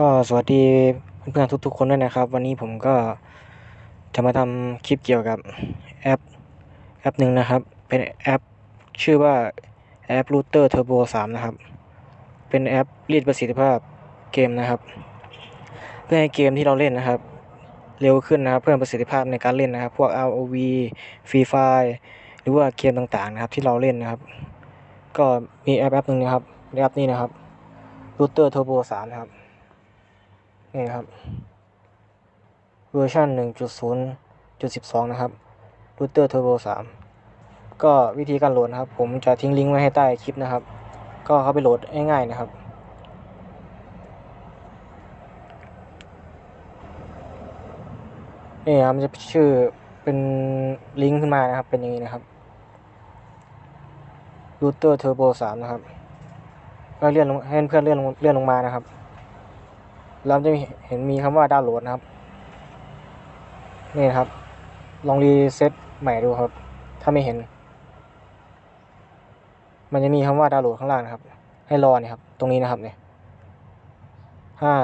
ก็สวัสดีเพื่อนๆทุกๆคนด้วยนะครับ วันนี้ผมก็จะมาทำคลิปเกี่ยวกับแอปแอปหนึ่งนะครับ เป็นแอปชื่อว่าแอป Router Turbo 3 นะครับ เป็นแอปรีดประสิทธิภาพเกมนะครับ เพื่อให้เกมที่เราเล่นนะครับ เร็วขึ้นนะครับ เพิ่มประสิทธิภาพในการเล่นนะครับ พวก ROV Free Fire หรือว่าเกมต่างๆนะครับ ที่เราเล่นนะครับ ก็มีแอปแอปหนึ่งนะครับแอปนี้นะครับ Router Turbo 3 นะครับ นี่ครับ เวอร์ชัน1.0.12 นะครับ Router Turbo 3ก็วิธีการโหลดนะครับ ผมจะทิ้งลิงก์ไว้ให้ใต้คลิปนะครับ ก็เข้าไปโหลดง่ายๆนะครับ นี่ครับมันจะชื่อเป็นลิงก์ขึ้นมานะครับ เป็นอย่างนี้นะครับ Router Turbo 3นะครับ ก็เลื่อนลงให้เพื่อนเลื่อนลงเลื่อนลงมานะครับ เราจะเห็นมีคำว่าดาวน์โหลดนะครับ นี่นครับ ลองรีเซ็ตใหม่ดูครับ ถ้าไม่เห็น มันจะมีคำว่าดาวน์โหลดข้างล่างนะครับ ให้รอเนี่ยครับ ตรงนี้นะครับเนี่ยห้า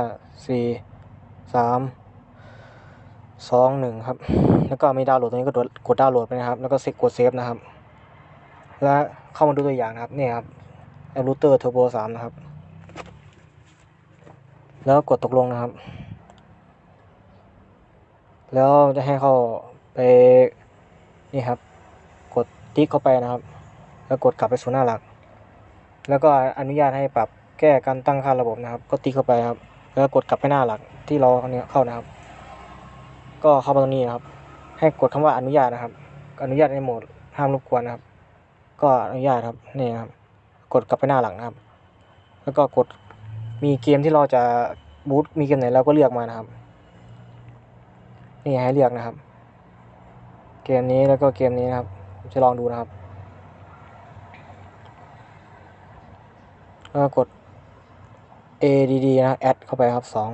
สี่สามสองหนึ่งครับ แล้วก็มีดาวน์โหลดตรงนี้ก็กดกดดาวน์โหลดไปนะครับ แล้วก็เซกดเซฟนะครับ แล้วเข้ามาดูตัวอย่างนะครับ เนี่ยครับแอปรูเตอร์เทอร์โบสามนะครับ แล้วกดตกลงนะครับ แล้วจะให้เข้าไปนี่ครับ กดติ๊กเข้าไปนะครับ แล้วกดกลับไปสู่หน้าหลัก แล้วก็อนุญาตให้ปรับแก้การตั้งค่าระบบนะครับ ก็ติ๊กเข้าไปครับ แล้วกดกลับไปหน้าหลักที่ราเนี่ยเข้านะครับ ก็เข้ามาตรงนี้นะครับ ให้กดคำว่าอนุญาตนะครับ อนุญาตในโหมดห้ามรบกวนนะครับ ก็อนุญาตครับนี่ครับ กดกลับไปหน้าหลังนะครับ แล้วก็กด มีเกมที่เราจะบูตมีเกมไหนเราก็เลือกมานะครับ นี่ให้เลือกนะครับ เกมนี้แล้วก็เกมนี้นะครับจะลองดูนะครับก็กด ADD นะแอดเข้าไปครับสอง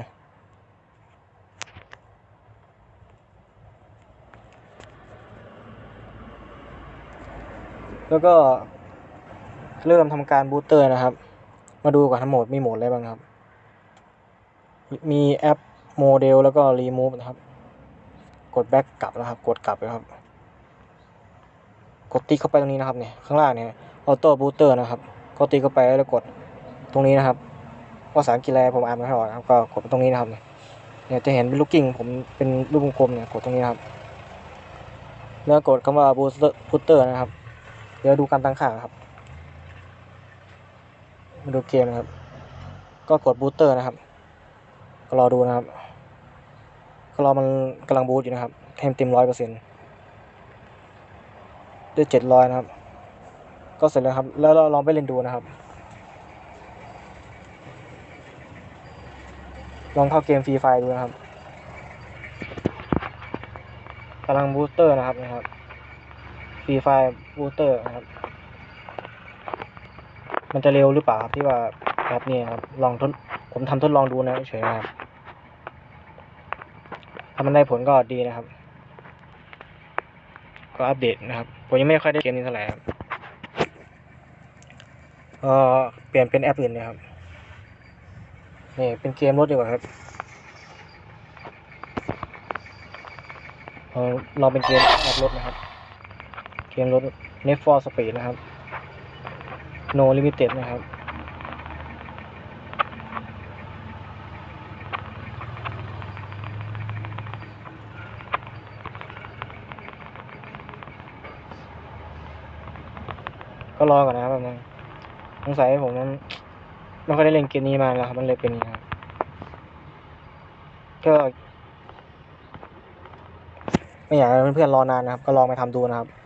แล้วก็เริ่มทำการบูตเตอร์นะครับ มาดูก่อนทั้งหมดมีโหมดอะไรบ้างครับ มีแอปโมเดลแล้วก็รีมูฟนะครับ กดแบ็กกลับนะครับ กดกลับเลยครับ กดติ๊กเข้าไปตรงนี้นะครับเนี่ยข้างล่างเนี่ยออโต้บูเตอร์นะครับ ก็ติ๊กเข้าไปแล้วกดตรงนี้นะครับภาษาอังกฤษอะไรผมอ่านไม่ออกนะครับ ก็กดตรงนี้นะครับเนี่ยเนี่ยจะเห็นเป็นลูกกิ้งผมเป็นรูปวงกลมเนี่ยกดตรงนี้นะครับแล้วกดคำว่าบูตเตอร์บูตเตอร์นะครับ เดี๋ยวดูการตั้งค่าครับ มาดูเกมนะครับ ก็กดบูตเตอร์นะครับ ก็รอดูนะครับ ก็รอมันกำลังบูตอยู่นะครับให้มันเต็มร้อยเปอร์เซ็นต์ด้วยเจ็ดร้อยนะครับ ก็เสร็จแล้วครับ แล้วเราลองไปเล่นดูนะครับ ลองเข้าเกมฟรีไฟดูนะครับกำลังบูสเตอร์นะครับนะครับฟรีไฟบูสเตอร์นะครับ มันจะเร็วหรือเปล่าครับที่ว่าแอปนี้ครับลองทดผมทำทดลองดูนะเฉยๆนะครับถ้ามันได้ผลก็ดีนะครับ ก็อัปเดตนะครับผมยังไม่ค่อยได้เกมนี้เท่าไหร่ครับเออเปลี่ยนเป็นแอปอื่นเลยครับนี่เป็นเกมรถดีกว่าครับเออเราเป็นเกมแอปรถนะครับ เกมรถ Need for Speed นะครับ No Limited นะครับ ก็รอก่อนนะครับแป๊บนึงสงสัยผมนั้นไม่ค่อยได้เล่นเกมนี้มาแล้วครับมันเลยเป็นอย่างนี้ครับก็ไม่อยากให้เพื่อนๆรอนานนะครับ ก็ลองไปทำดูนะครับ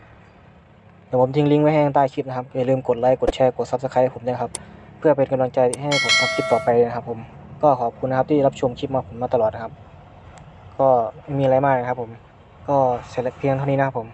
ดี๋ยวผมทิ้งลิงก์ไว้ให้ใต้คลิปนะครับ อย่าลืมกดไลค์ กดแชร์ กด subscribe ผมด้วยครับ เพื่อเป็นกำลังใจให้ผมทำคลิปต่อไปนะครับผม ก็ขอบคุณนะครับที่รับชมคลิปมาผมมาตลอดนะครับ ก็ไม่มีอะไรมากนะครับผม ก็เสร็จเพียงเท่านี้นะครับผม